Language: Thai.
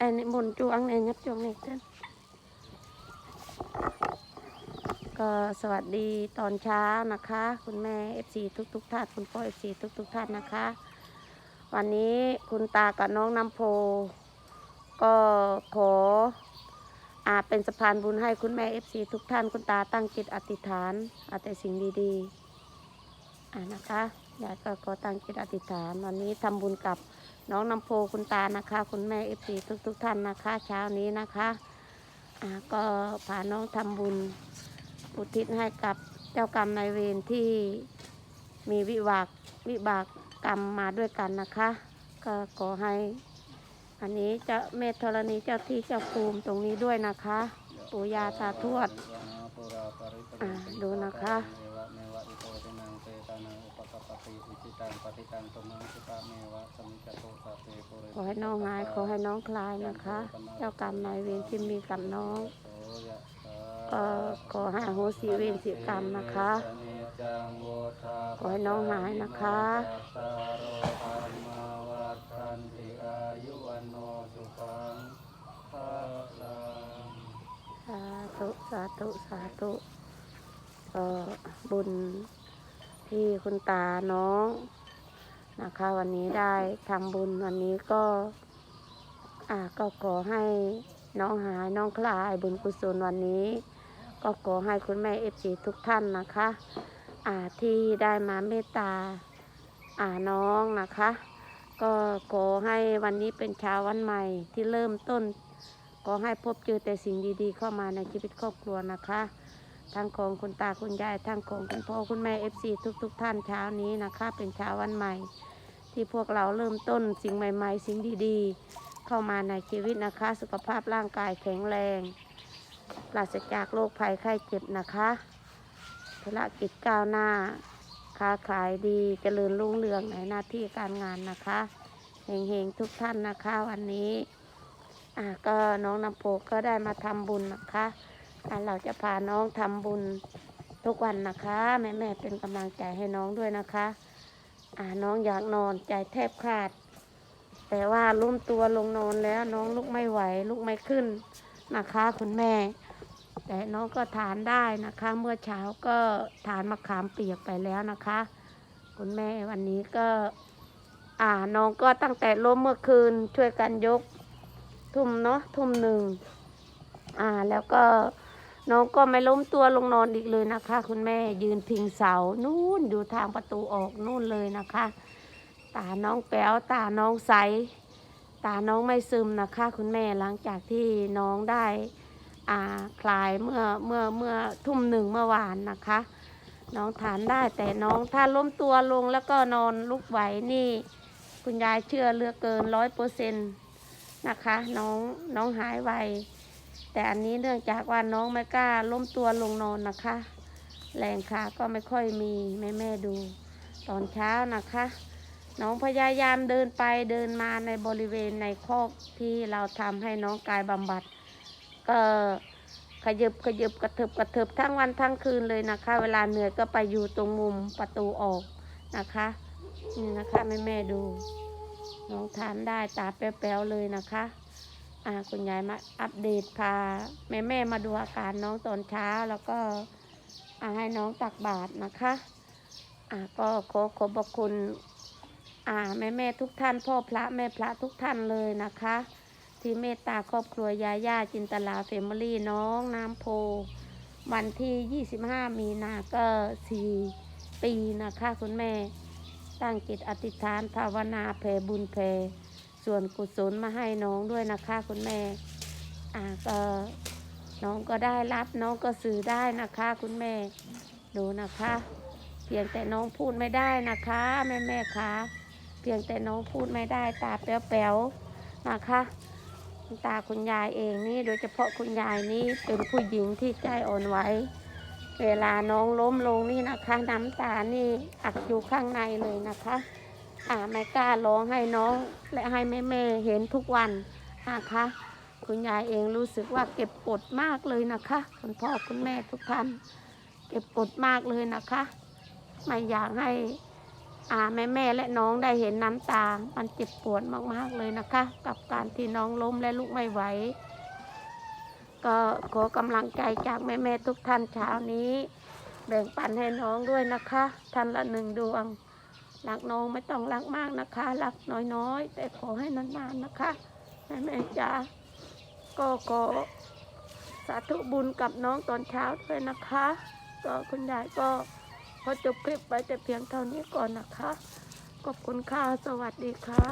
อันนี้บนจวงเนี่ยยับจวงเนี่ยเต้นก็สวัสดีตอนเช้านะคะ คุณแม่เอฟซีทุกทุกท่านคุณพ่อเอฟซีทุกทุกท่านนะคะ วันนี้คุณตากับน้องน้ำโพ ก็ขออาเป็นสะพานบุญให้คุณแม่เอฟซีทุกท่านคุณตาตั้งจิตอธิษฐานอาแต่สิ่งดีๆอ่านะคะยายก็ขอตั้งจิตอธิษฐาน วันนี้ทำบุญกับ น้องน้ำโพคุณตานะคะ คุณแม่เอฟซีทุกทุกท่านนะคะ เช้านี้นะคะก็พาน้องทำบุญอุทิศให้กับเจ้ากรรมนายเวรที่มีวิบากวิบากกรรมมาด้วยกันนะคะ ก็ขอให้ อันนี้เจ้าเมธธรณีเจ้าที่เจ้าภูมิตรงนี้ด้วยนะคะ ปู่ย่าตาทวดดูนะคะ อ่าดูนะคะขอให้น้องหายขอให้น้องคลายนะคะ เจ้ากรรมนายเวรที่มีกับน้องก็ขอให้โหสิเวรสิกรรมนะคะ ขอให้น้องหายนะคะสาธุสาธุสาธุก็บุญ ที่คุณตาน้องนะคะ วันนี้ได้ทำบุญวันนี้ก็อ่าก็ขอให้น้องหายน้องคลายบุญกุศลวันนี้ ก็ขอให้คุณแม่เอฟซีทุกท่านนะคะอ่าที่ได้มาเมตตาอ่าน้องนะคะ ก็ขอให้วันนี้เป็นเช้าวันใหม่ที่เริ่มต้นขอให้พบเจอแต่สิ่งดีๆ เข้ามาในชีวิตครอบครัวนะคะ ทั้งของคุณตาคุณยายทั้งของคุณพ่อคุณแม่เอฟซีทุกๆท่านเช้านี้นะคะ เป็นเช้าวันใหม่ ที่พวกเราเริ่มต้นสิ่งใหม่ ๆ สิ่งดีๆ เข้ามาในชีวิตนะคะ สุขภาพร่างกายแข็งแรง ปราศจากโรคภัยไข้เจ็บนะคะธุรกิจก้าวหน้า ค้าขายดีเจริญรุ่งเรืองในหน้าที่การงานนะคะเฮงๆทุกท่านนะคะวันนี้ อ่าก็น้องน้ำโพก็ได้มาทำบุญนะคะ เราจะพาน้องทำบุญทุกวันนะคะแม่แม่เป็นกำลังใจให้น้องด้วยนะคะอ่าน้องอยากนอนใจแทบขาด แต่ว่าล้มตัวลงนอนแล้วน้องลุกไม่ไหวลุกไม่ขึ้นนะคะ คุณแม่ แต่น้องก็ทานได้นะคะ เมื่อเช้าก็ทานมะขามเปียกไปแล้วนะคะ คุณแม่วันนี้ก็อ่าน้องก็ตั้งแต่ล้มเมื่อคืนช่วยกันยกทุ่มเนาะทุ่มหนึ่งอ่าแล้วก็ น้องก็ไม่ล้มตัวลงนอนอีกเลยนะคะ คุณแม่ยืนพิงเสานู่นอยู่ทางประตูออกนู่นเลยนะคะ ตาน้องแป๋วตาน้องใส ตาน้องไม่ซึมนะคะ คุณแม่หลังจากที่น้องได้อ่าคลายเมื่อเมื่อเมื่อทุ่มหนึ่งเมื่อวานนะคะ น้องทานได้แต่น้องถ้าล้มตัวลงแล้วก็นอนลุกไหวนี่ คุณยายเชื่อเลือกเกินร้อยเปอร์เซ็นต์นะคะ น้องน้องหายไว แต่อันนี้เนื่องจากว่าน้องไม่กล้าล้มตัวลงนอนนะคะ แรงขาก็ไม่ค่อยมีแม่แม่ดู ตอนเช้านะคะ น้องพยายามเดินไปเดินมาในบริเวณในคอกที่เราทำให้น้องกายบำบัด ก็ขยับขยับกระเถิบกระเถิบทั้งวันทั้งคืนเลยนะคะ เวลาเหนื่อยก็ไปอยู่ตรงมุมประตูออกนะคะนี่นะคะแม่แม่ดู น้องทานได้ตาแป๊วๆเลยนะคะ คุณยายมาอัปเดตพาแม่แม่มาดูอาการน้องตอนเช้าแล้วก็ให้น้องตักบาตรนะคะก็ขอขอบพระคุณแม่แม่ทุกท่าน พ่อพระแม่พระทุกท่านเลยนะคะ ที่เมตตาครอบครัวยาย่าจินตลาเฟมิลี่น้องน้ำโพ วันที่ 25 มีนาก็4ปีนะคะ คุณแม่ตั้งจิตอธิษฐานภาวนาแผ่บุญแผ่ ส่วนกุศลมาให้น้องด้วยนะคะ คุณแม่อ่าก็น้องก็ได้รับน้องก็สื่อได้นะคะ คุณแม่ดูนะคะ เพียงแต่น้องพูดไม่ได้นะคะ แม่แม่คะเพียงแต่น้องพูดไม่ได้ตาแป๋วๆนะคะตาคุณยายเองนี่โดยเฉพาะคุณยายนี่เป็นผู้หญิงที่ใจอ่อนไหวเวลาน้องล้มลงนี่นะคะ น้ำตานี่อักอยู่ข้างในเลยนะคะ อาไม่กล้าร้องให้น้อง และให้แม่แม่เห็นทุกวันนะคะ คุณยายเองรู้สึกว่าเก็บกดมากเลยนะคะ คุณพ่อคุณแม่ทุกท่าน เก็บกดมากเลยนะคะ ไม่อยากให้อาแม่แม่และน้องได้เห็นน้ำตา มันเจ็บปวดมากๆเลยนะคะ กับการที่น้องล้มและลุกไม่ไหว ก็ขอกำลังใจจากแม่แม่ทุกท่านเช้านี้ แบ่งปันให้น้องด้วยนะคะ ท่านละหนึ่งดวง รักน้องไม่ต้องรักมากนะคะ รักน้อยๆ แต่ขอให้นานๆนะคะแม่แม่จ๋าก็ขอสาธุบุญกับน้องตอนเช้าด้วยนะคะ ก็คุณยายก็พอจบคลิปไปแต่เพียงเท่านี้ก่อนนะคะขอบคุณค่ะสวัสดีค่ะ